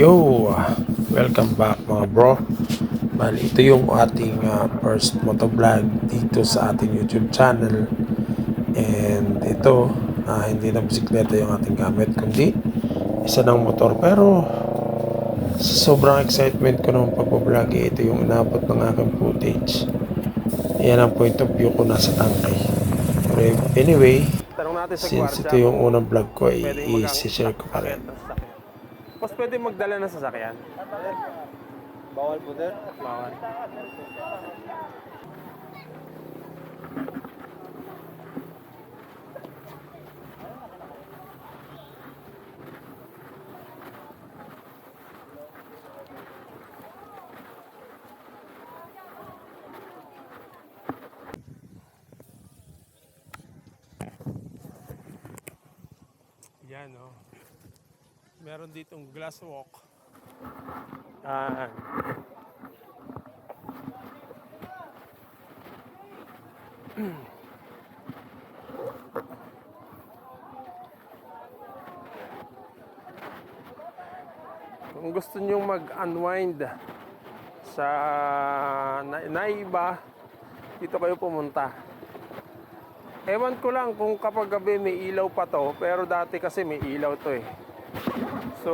Yo! Welcome back mga bro. Bali, ito yung ating ah, first motovlog dito sa ating YouTube channel. And ito, ah, hindi na bisikleta yung ating gamit, kundi isa ng motor. Pero sa sobrang excitement ko ng pagbablog, eh, ito yung inabot ng aking footage. Yan ang point of view ko nasa tangkay. Pero anyway, since ito yung unang vlog ko, magang- i-share ko pa rin. Boss, pwede magdala ng sasakyan? Bawal po sir. Bawal. Yan, oh. Meron ditong glass walk. Ah. Kung gusto nyong mag-unwind sa na, naiba, dito kayo pumunta. Ewan ko lang kung kapag gabi may ilaw pa to, pero dati kasi may ilaw to eh. So,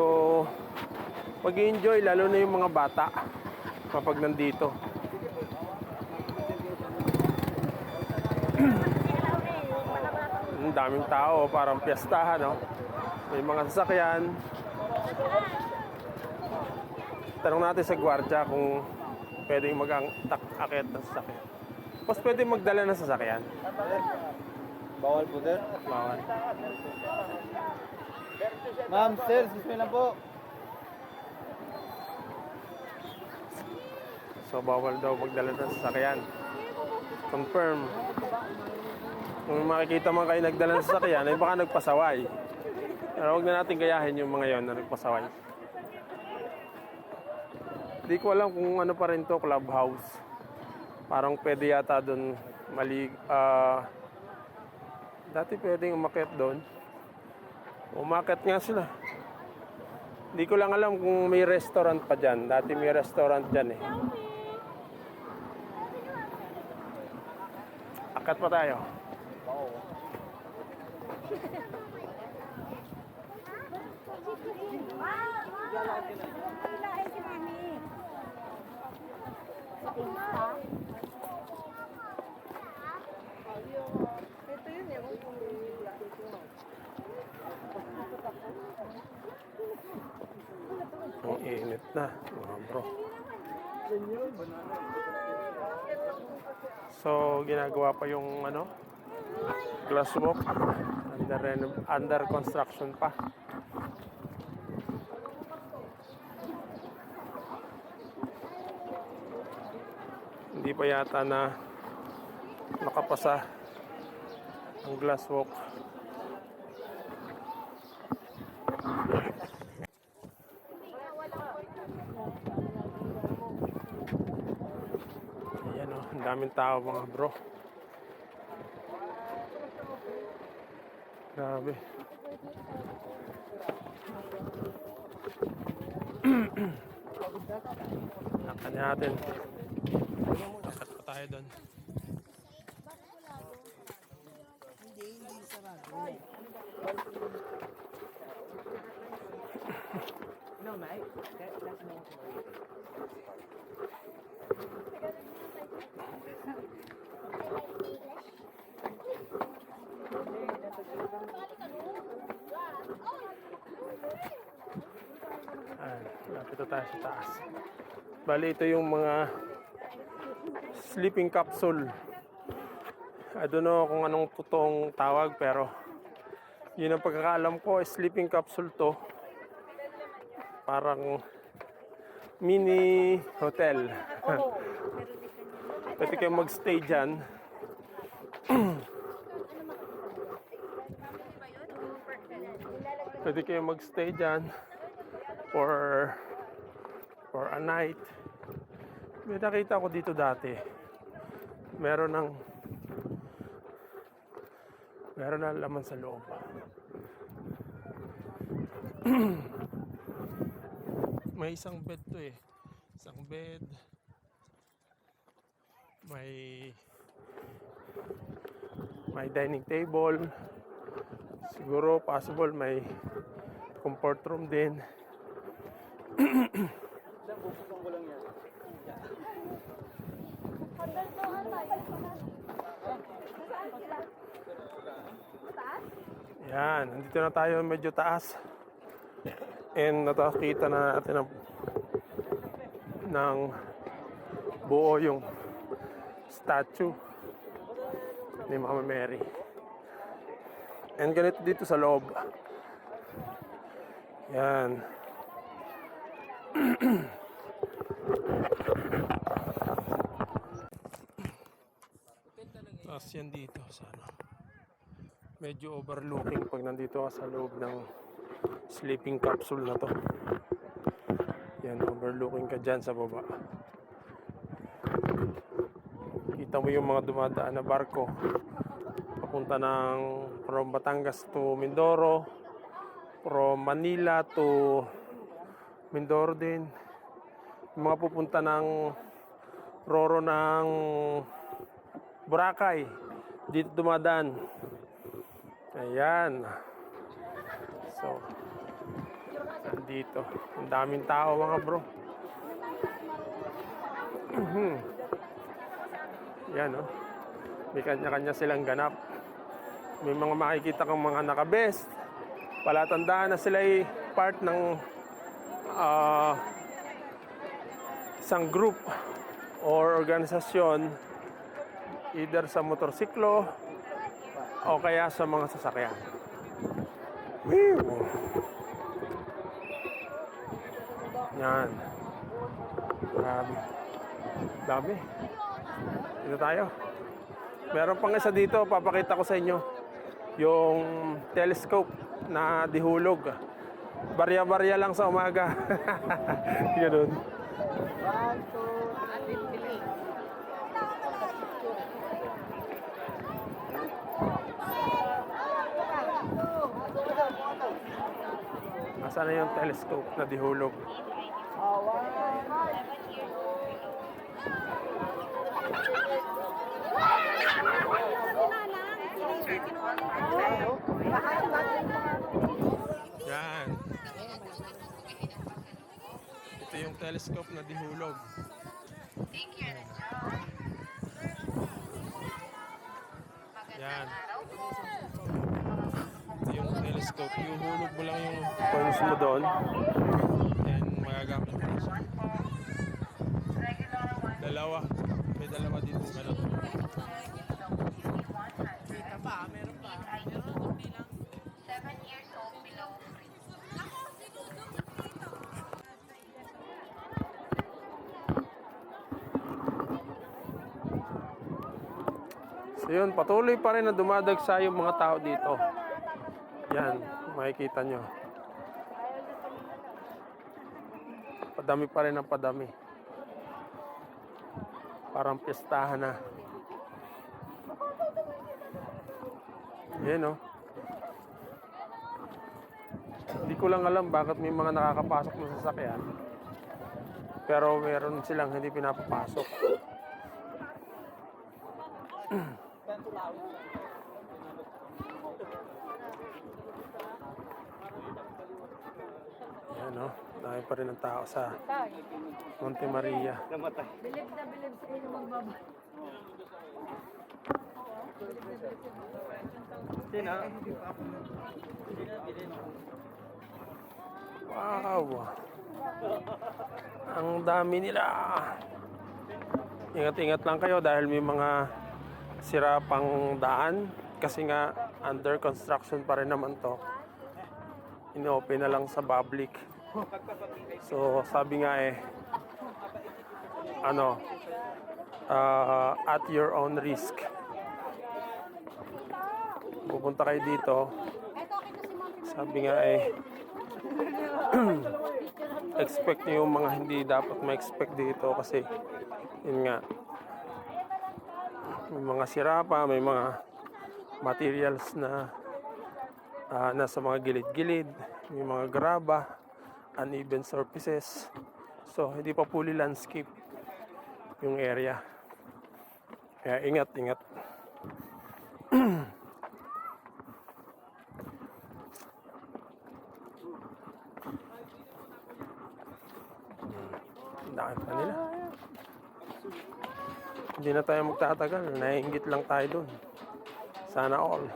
mag enjoy lalo na yung mga bata kapag nandito. Ang daming tao, parang piyestahan, no? May mga sasakyan. Tanong natin sa gwardya kung pwedeng mag-akit ng sasakyan. Mas pwede magdala ng sasakyan. Bawal po sir. Bawal. Ma'am, sir, excuse po. So, bawal daw magdala ng sasakyan. Confirm. Kung makikita man kayo nagdala ng sasakyan, ay baka nagpasaway. Pero huwag na natin gayahin yung mga yon na nagpasaway. Hindi ko alam kung ano pa rin to, clubhouse. Parang pwede yata doon mali... ah, dati pwedeng umakyat doon. Umakyat nga sila. Hindi ko lang alam kung may restaurant pa dyan. Dati may restaurant dyan eh. Akat pa tayo. Ang init na, mga bro. So, ginagawa pa yung ano, glass walk. Under, under construction pa. Hindi pa yata na nakapasa ang glass walk. Ayan o, ang daming tao mga bro. Grabe. Lakad natin. Lakad pa tayo doon. Ayan, lapit tayo sa taas. Bali, ito yung mga sleeping capsule. I don't know kung anong totoong tawag pero yun ang pagkakaalam ko, sleeping capsule to. Parang mini hotel. Pwede kayo magstay dyan. Pwede kayo magstay dyan for for a night. May nakita ko dito dati. Meron ng meron na laman sa loob. may isang bed to eh. Isang bed. May may dining table. Siguro possible may comfort room din. Yan, nandito na tayo medyo taas. And natakita na natin ng, ng buo yung statue ni Mama Mary. And ganito dito sa loob. Yan. Tapos yan dito sana. Medyo overlooking pag nandito ka sa loob ng sleeping capsule na to. Yan, overlooking ka dyan sa baba. Kita mo yung mga dumadaan na barko. Papunta ng from Batangas to Mindoro. From Manila to Mindoro din. Yung mga pupunta ng Roro ng Boracay. Dito dumadaan. Ayan. So, nandito. Ang daming tao mga bro. Mhm. Yan oh. May kanya-kanya silang ganap. May mga makikita kang mga nakabest. Palatandaan na sila ay part ng ah, isang group or organisasyon either sa motorsiklo o kaya sa mga sasakyan. Whew! Yan. Grabe. Dami. Dito tayo. Meron pang isa dito, papakita ko sa inyo. Yung telescope na dihulog. Barya-barya lang sa umaga. Ganun. Nasaan na yung telescope na dihulog? Yan. Ito yung telescope na dihulog. Yan. Ito yung telescope. Iuhulog mo lang yung coins mo doon. Then magagamit mo na siya. Dalawa. May dalawa dito sa So yun, patuloy pa rin na dumadagsa yung mga tao dito. Yan, makikita nyo. Padami pa rin ang padami. Parang piyestahan na. Yan oh. Hindi ko lang alam bakit may mga nakakapasok ng sasakyan. Pero meron silang hindi pinapapasok. Yan oh, dami pa rin ang tao sa Monte Maria. Namatay. Bilib na bilib sa inyo magbaba. Sino? Wow! Ang dami nila! Ingat-ingat lang kayo dahil may mga sira pang daan kasi nga under construction pa rin naman to. Inopen na lang sa public. So sabi nga eh ano ah, at your own risk. Pupunta kayo dito. Sabi nga eh expect niyo yung mga hindi dapat ma-expect dito kasi yun nga may mga sira pa, may mga materials na ah, nasa mga gilid-gilid, may mga graba uneven surfaces. So, hindi pa fully landscape yung area. Kaya ingat, ingat. Ang dami pa nila. Hindi na tayo magtatagal. Naiingit lang tayo dun. Sana all.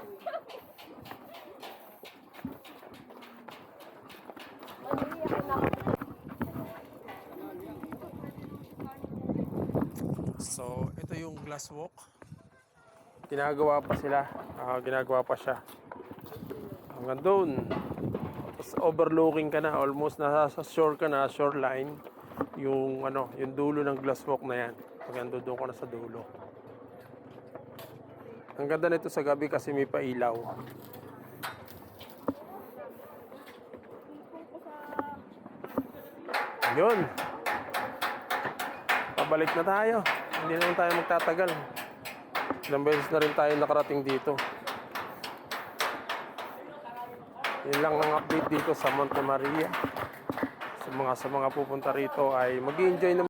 So, ito yung glass walk. Ginagawa pa sila. Ah, ginagawa pa siya. Hanggang doon. Tapos overlooking ka na. Almost nasa shore ka na, shoreline. Yung ano, yung dulo ng glass walk na yan. Hanggang doon ka na sa dulo. Ang ganda nito sa gabi kasi may pailaw. Yun. Pabalik na tayo. Hindi naman tayo magtatagal. Ilang beses na rin tayo nakarating dito. Yun lang ang update dito sa Monte Maria. Sa mga sa mga pupunta rito ay mag enjoy naman